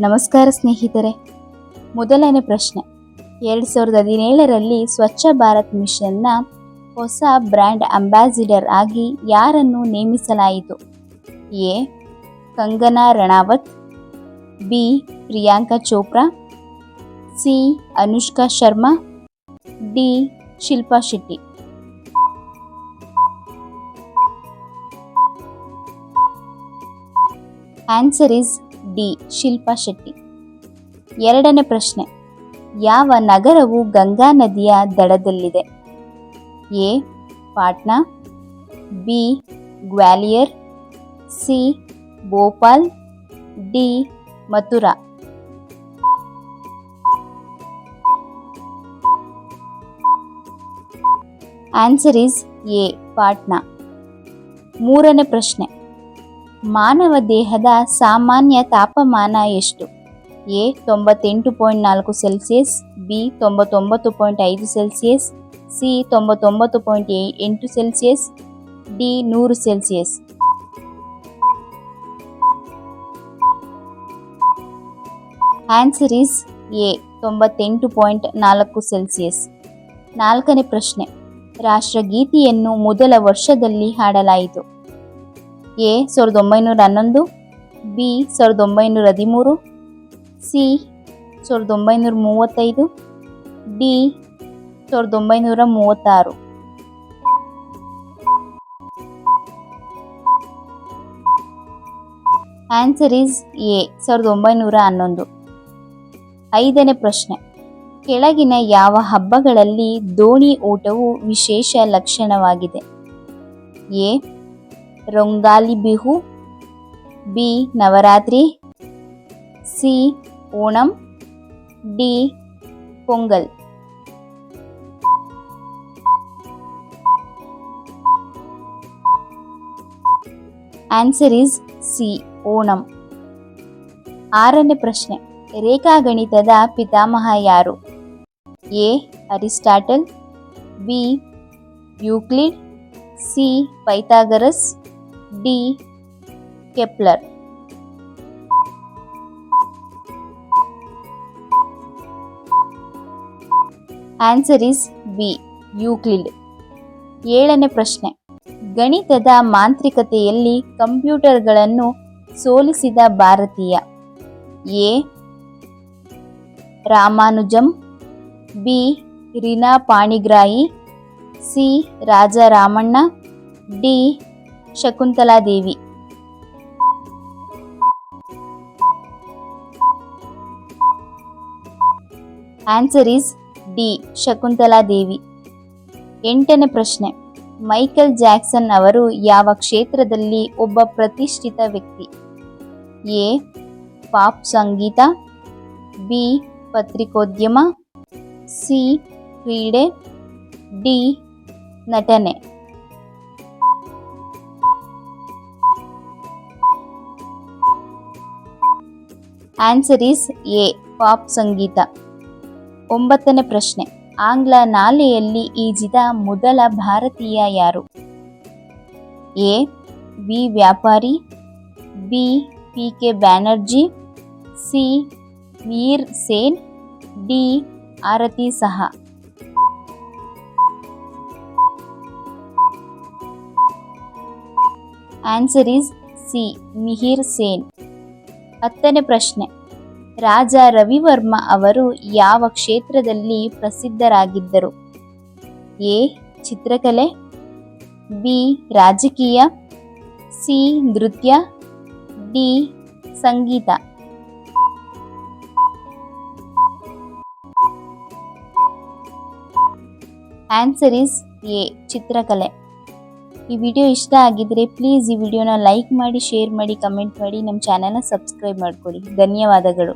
ನಮಸ್ಕಾರ ಸ್ನೇಹಿತರೆ. ಮೊದಲನೇ ಪ್ರಶ್ನೆ. ಎರಡು ಸಾವಿರದ ಹದಿನೇಳರಲ್ಲಿ ಸ್ವಚ್ಛ ಭಾರತ್ ಮಿಷನ್ನ ಹೊಸ ಬ್ರ್ಯಾಂಡ್ ಅಂಬಾಸಿಡರ್ ಆಗಿ ಯಾರನ್ನು ನೇಮಿಸಲಾಯಿತು? A. Kangana Ranaut. B. Priyanka Chopra. C. Anushka Sharma. D. Shilpa Shetty. Answer is D. Shilpa Shetty. ಎರಡನೇ ಪ್ರಶ್ನೆ. ಯಾವ ನಗರವು ಗಂಗಾ ನದಿಯ ದಡದಲ್ಲಿದೆ? A. Patna, B. Gwalior, C. Bhopal, D. Mathura. Answer is A. Patna. ಮೂರನೇ ಪ್ರಶ್ನೆ. ಮಾನವ ದೇಹದ ಸಾಮಾನ್ಯ ತಾಪಮಾನ ಎಷ್ಟು? ಎ, ತೊಂಬತ್ತೆಂಟು ಪಾಯಿಂಟ್ ನಾಲ್ಕು ಸೆಲ್ಸಿಯಸ್ ಬಿ, ತೊಂಬತ್ತೊಂಬತ್ತು ಪಾಯಿಂಟ್ ಐದು ಸೆಲ್ಸಿಯಸ್ ಸಿ, ತೊಂಬತ್ತೊಂಬತ್ತು ಪಾಯಿಂಟ್ ಎಂಟು ಸೆಲ್ಸಿಯಸ್ ಡಿ, ನೂರು ಸೆಲ್ಸಿಯಸ್ ಆನ್ಸರ್ ಇಸ್ ಎ, ತೊಂಬತ್ತೆಂಟು ಪಾಯಿಂಟ್ ನಾಲ್ಕು ಸೆಲ್ಸಿಯಸ್ ನಾಲ್ಕನೇ ಪ್ರಶ್ನೆ. ರಾಷ್ಟ್ರಗೀತೆಯನ್ನು ಮೊದಲ ವರ್ಷದಲ್ಲಿ ಹಾಡಲಾಯಿತು. ಎ ಸಾವಿರದ ಒಂಬೈನೂರ ಹನ್ನೊಂದು, ಬಿ ಸಾವಿರದ ಒಂಬೈನೂರ ಹದಿಮೂರು, ಸಿ ಸಾವಿರದ ಒಂಬೈನೂರ ಮೂವತ್ತೈದು, ಡಿ ಸಾವಿರದ ಒಂಬೈನೂರ ಮೂವತ್ತಾರು. ಆನ್ಸರ್ ಈಸ್ ಎ ಸಾವಿರದ ಒಂಬೈನೂರ ಹನ್ನೊಂದು. ಐದನೇ ಪ್ರಶ್ನೆ. ಕೆಳಗಿನ ಯಾವ ಹಬ್ಬಗಳಲ್ಲಿ ದೋಣಿ ಓಟವು ವಿಶೇಷ ಲಕ್ಷಣವಾಗಿದೆ? A Rongali Bihu, B Navratri, C Onam, D Pongal. Answer is C Onam. ಆರನೇ ಪ್ರಶ್ನೆ, ರೇಖಾಗಣಿತದ ಪಿತಾಮಹ ಯಾರು? A, Aristotle, B, Euclid, C, Pythagoras D. Kepler. Answer is B. Euclid. ಏಳನೇ ಪ್ರಶ್ನೆ. ಗಣಿತದ ಮಾಂತ್ರಿಕತೆಯಲ್ಲಿ ಕಂಪ್ಯೂಟರ್ಗಳನ್ನು ಸೋಲಿಸಿದ ಭಾರತೀಯ. A. Ramanujan. B. Reena ಪಾಣಿಗ್ರಾಯಿ C. Raja Ramanna. D. Shakuntala Devi answer is D Shakuntala Devi ಎಂಟನೇ ಪ್ರಶ್ನೆ. ಮೈಕೆಲ್ ಜಾಕ್ಸನ್ ಅವರು ಯಾವ ಕ್ಷೇತ್ರದಲ್ಲಿ ಒಬ್ಬ ಪ್ರತಿಷ್ಠಿತ ವ್ಯಕ್ತಿ? ಎ, ಪಾಪ್ ಸಂಗೀತ, ಬಿ, ಪತ್ರಿಕೋದ್ಯಮ, ಸಿ, ಕ್ರೀಡೆ, ಡಿ, ನಟನೆ. ಆನ್ಸರ್ ಈಸ್ ಎ ಪಾಪ್ ಸಂಗೀತ. ಒಂಬತ್ತನೇ ಪ್ರಶ್ನೆ. ಆಂಗ್ಲ ನಾಲೆಯಲ್ಲಿ ಈಜಿದ ಮೊದಲ ಭಾರತೀಯ ಯಾರು? A. V. Vyapari. B. P. K. Banerjee. C. Veer Sen. D. ಆರತಿ ಸಹ. Answer is C. Mihir Sen. ಹತ್ತನೇ ಪ್ರಶ್ನೆ. ರಾಜ ರವಿವರ್ಮ ಅವರು ಯಾವ ಕ್ಷೇತ್ರದಲ್ಲಿ ಪ್ರಸಿದ್ಧರಾಗಿದ್ದರು? ಎ. ಚಿತ್ರಕಲೆ, ಬಿ. ರಾಜಕೀಯ, ಸಿ. ನೃತ್ಯ, ಡಿ. ಸಂಗೀತ. ಆನ್ಸರ್ ಇಸ್ ಎ ಚಿತ್ರಕಲೆ. ಈ ವಿಡಿಯೋ ಇಷ್ಟ ಆಗಿದ್ರೆ ಪ್ಲೀಸ್ ಈ ವಿಡಿಯೋನ ಲೈಕ್ ಮಾಡಿ ಶೇರ್ ಮಾಡಿ ಕಮೆಂಟ್ ಮಾಡಿ, ನಮ್ಮ ಚಾನಲ್ನ ಸಬ್ಸ್ಕ್ರೈಬ್ ಮಾಡ್ಕೊಳ್ಳಿ ಧನ್ಯವಾದಗಳು.